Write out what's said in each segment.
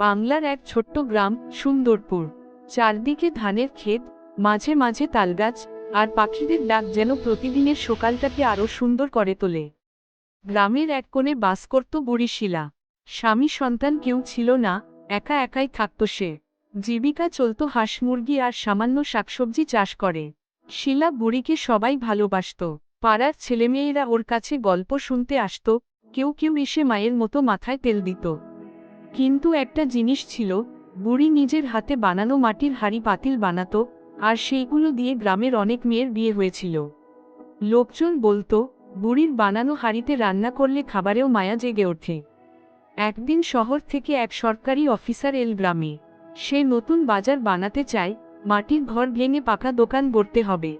বাংলার এক ছোট্ট গ্রাম, সুন্দরপুর। চারদিকে ধানের ক্ষেত, মাঝে মাঝে তালগাছ, আর পাখিদের ডাক যেন প্রতিদিনের সকালটাকে আরও সুন্দর করে তোলে। গ্রামের এক কোণে বাস করত বুড়ি শিলা। স্বামী সন্তান কেউ ছিল না, একা একাই থাকত সে। জীবিকা চলত হাঁস মুরগি আর সামান্য শাকসবজি চাষ করে। শিলা বুড়িকে সবাই ভালোবাসত। পাড়ার ছেলেমেয়েরা ওর কাছে গল্প শুনতে আসত, কেউ কেউ এসে মায়ের মতো মাথায় তেল দিত। কিন্তু একটা জিনিস ছিল, বুড়ি নিজের হাতে বানানো মাটির হাড়ি পাতিল বানাতো, আর সেইগুলো দিয়ে গ্রামের অনেক মেয়ের বিয়ে হয়েছিল। লোকজন বলতো, বুড়ির বানানো হাড়িতে রান্না করলে খাবারেও মায়া জেগে ওঠে। একদিন শহর থেকে এক সরকারি অফিসার এল গ্রামে। সে নতুন বাজার বানাতে চায়, মাটির ঘর ভেঙে পাকা দোকান গড়তে হবে।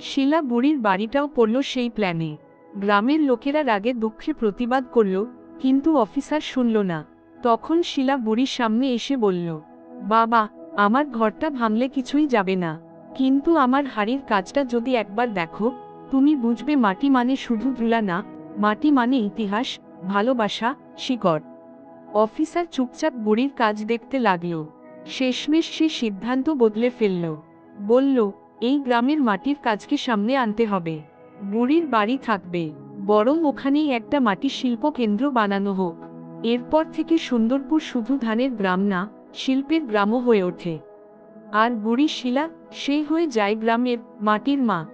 শিলা বুড়ির বাড়িটাও পড়ল সেই প্ল্যানে। গ্রামের লোকেরা রাগে দুঃখে প্রতিবাদ করল, কিন্তু অফিসার শুনল না। তখন শিলা বুড়ির সামনে এসে বলল, বাবা, আমার ঘরটা ভাঙলে কিছুই যাবে না। কিন্তু আমার হাড়ির কাজটা যদি একবার দেখো, তুমি বুঝবে মাটি মানে শুধু ধুলা না, মাটি মানে ইতিহাস, ভালোবাসা, শিকড়। অফিসার চুপচাপ বুড়ির কাজ দেখতে লাগল। শেষমেশ সে সিদ্ধান্ত বদলে ফেলল। বলল, এই গ্রামের মাটির কাজকে সামনে আনতে হবে। বুড়ির বাড়ি থাকবে। বরং ওখানেই একটা মাটির শিল্প কেন্দ্র বানানো হোক। এরপর থেকে সুন্দরপুর শুধু ধানের গ্রাম না, শিল্পের গ্রামও হয়ে ওঠে। আর বুড়ি শিলা সেই হয়ে যায় গ্রামের মাটির মা।